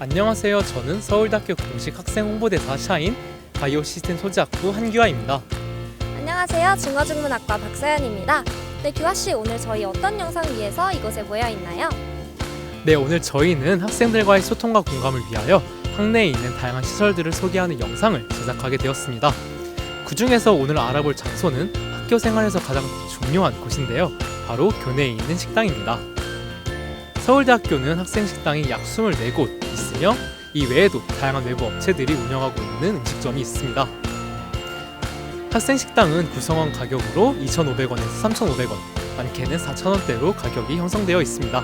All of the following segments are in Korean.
안녕하세요. 저는 서울대학교 공식 학생 홍보대사 샤인 바이오 시스템 소재학부 한규아입니다. 안녕하세요. 중어중문학과 박서연입니다. 네, 규아 씨 오늘 저희 어떤 영상 위해서 이곳에 모여 있나요? 네, 오늘 저희는 학생들과의 소통과 공감을 위하여 학내에 있는 다양한 시설들을 소개하는 영상을 제작하게 되었습니다. 그 중에서 오늘 알아볼 장소는 학교 생활에서 가장 중요한 곳인데요. 바로 교내에 있는 식당입니다. 서울대학교는 학생 식당이 약 24곳 있으며 이 외에도 다양한 외부 업체들이 운영하고 있는 음식점이 있습니다. 학생 식당은 구성원 가격으로 2,500원에서 3,500원, 많게는 4,000원대로 가격이 형성되어 있습니다.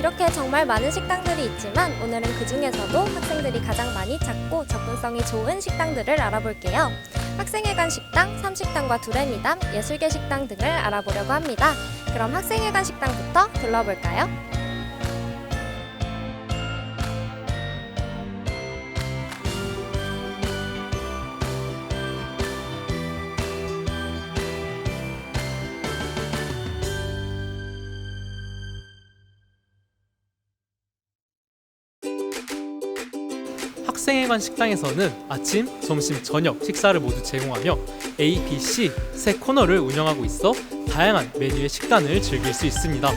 이렇게 정말 많은 식당들이 있지만 오늘은 그 중에서도 학생들이 가장 많이 찾고 접근성이 좋은 식당들을 알아볼게요. 학생회관 식당, 삼식당과 두레미담, 예술계 식당 등을 알아보려고 합니다. 그럼 학생회관 식당부터 둘러볼까요? 학생회관 식당에서는 아침, 점심, 저녁 식사를 모두 제공하며 A, B, C 세 코너를 운영하고 있어 다양한 메뉴의 식단을 즐길 수 있습니다.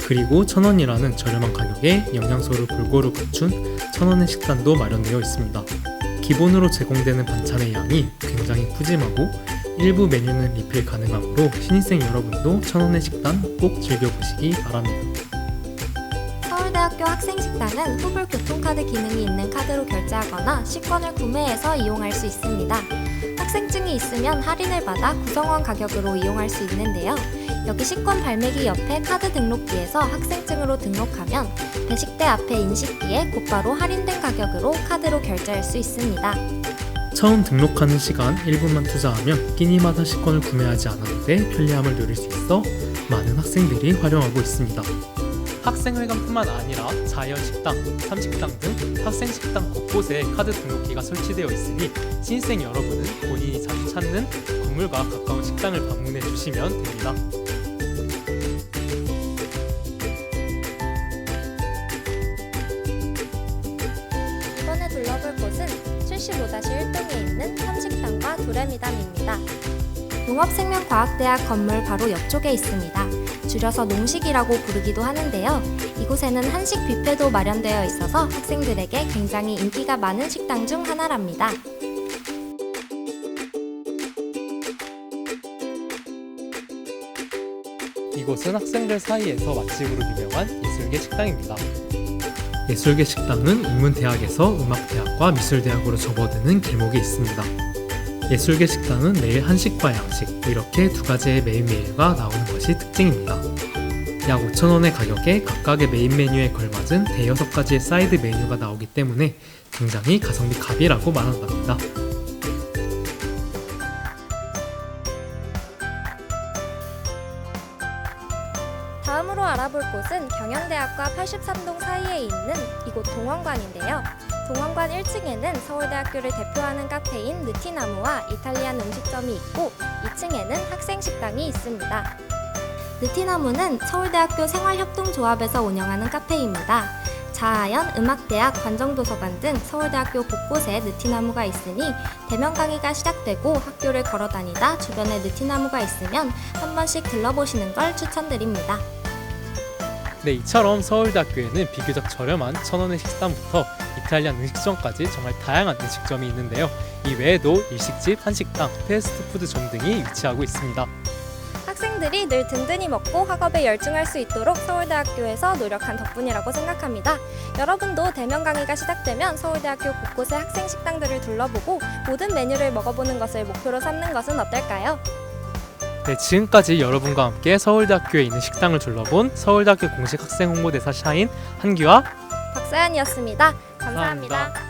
그리고 천 원이라는 저렴한 가격에 영양소를 골고루 갖춘 천 원의 식단도 마련되어 있습니다. 기본으로 제공되는 반찬의 양이 굉장히 푸짐하고 일부 메뉴는 리필 가능하므로 신입생 여러분도 천 원의 식단 꼭 즐겨보시기 바랍니다. 서울대학교 학생식당은 후불 교통카드 기능이 있는 카드로 결제하거나 식권을 구매해서 이용할 수 있습니다. 학생증이 있으면 할인을 받아 구성원 가격으로 이용할 수 있는데요. 여기 식권 발매기 옆에 카드 등록기에서 학생증으로 등록하면 배식대 앞에 인식기에 곧바로 할인된 가격으로 카드로 결제할 수 있습니다. 처음 등록하는 시간 1분만 투자하면 끼니마다 식권을 구매하지 돼 편리함을 누릴 수 있어 많은 학생들이 활용하고 있습니다. 학생회관뿐만 아니라 자연식당, 삼식당 등 학생식당 곳곳에 카드 등록기가 설치되어 있으니 신입생 여러분은 본인이 자주 찾는 건물과 가까운 식당을 방문해 주시면 됩니다. 이번에 둘러볼 곳은 75-1동에 있는 삼식당과 도레미담입니다. 농업생명과학대학 건물 바로 옆쪽에 있습니다. 줄여서 농식이라고 부르기도 하는데요. 이곳에는 한식 뷔페도 마련되어 있어서 학생들에게 굉장히 인기가 많은 식당 중 하나랍니다. 이곳은 학생들 사이에서 맛집으로 유명한 예술계 식당입니다. 예술계 식당은 인문대학에서 음악대학과 미술대학으로 접어드는 길목에 있습니다. 예술계 식당은 매일 한식과 양식 이렇게 두 가지의 메인 메뉴가 나오는 것이 특징입니다. 약 5,000원의 가격에 각각의 메인 메뉴에 걸맞은 대여섯 가지의 사이드 메뉴가 나오기 때문에 굉장히 가성비 갑이라고 말한답니다. 다음으로 알아볼 곳은 경영대학과 83동 사이에 있는 이곳 동원관인데요. 동원관 1층에는 서울대학교를 대표하는 카페인 느티나무와 이탈리안 음식점이 있고 2층에는 학생 식당이 있습니다. 느티나무는 서울대학교 생활협동조합에서 운영하는 카페입니다. 자아연, 음악대학, 관정도서관 등 서울대학교 곳곳에 느티나무가 있으니 대면 강의가 시작되고 학교를 걸어 다니다 주변에 느티나무가 있으면 한 번씩 들러보시는 걸 추천드립니다. 네, 이처럼 서울대학교에는 비교적 저렴한 천원의 식단부터 이탈리안 음식점까지 정말 다양한 음식점이 있는데요. 이 외에도 일식집, 한식당, 패스트푸드점 등이 위치하고 있습니다. 학생들이 늘 든든히 먹고 학업에 열중할 수 있도록 서울대학교에서 노력한 덕분이라고 생각합니다. 여러분도 대면 강의가 시작되면 서울대학교 곳곳의 학생 식당들을 둘러보고 모든 메뉴를 먹어보는 것을 목표로 삼는 것은 어떨까요? 네, 지금까지 여러분과 함께 서울대학교에 있는 식당을 둘러본 서울대학교 공식 학생 홍보대사 샤인 한규와 박사연이었습니다 감사합니다. 감사합니다.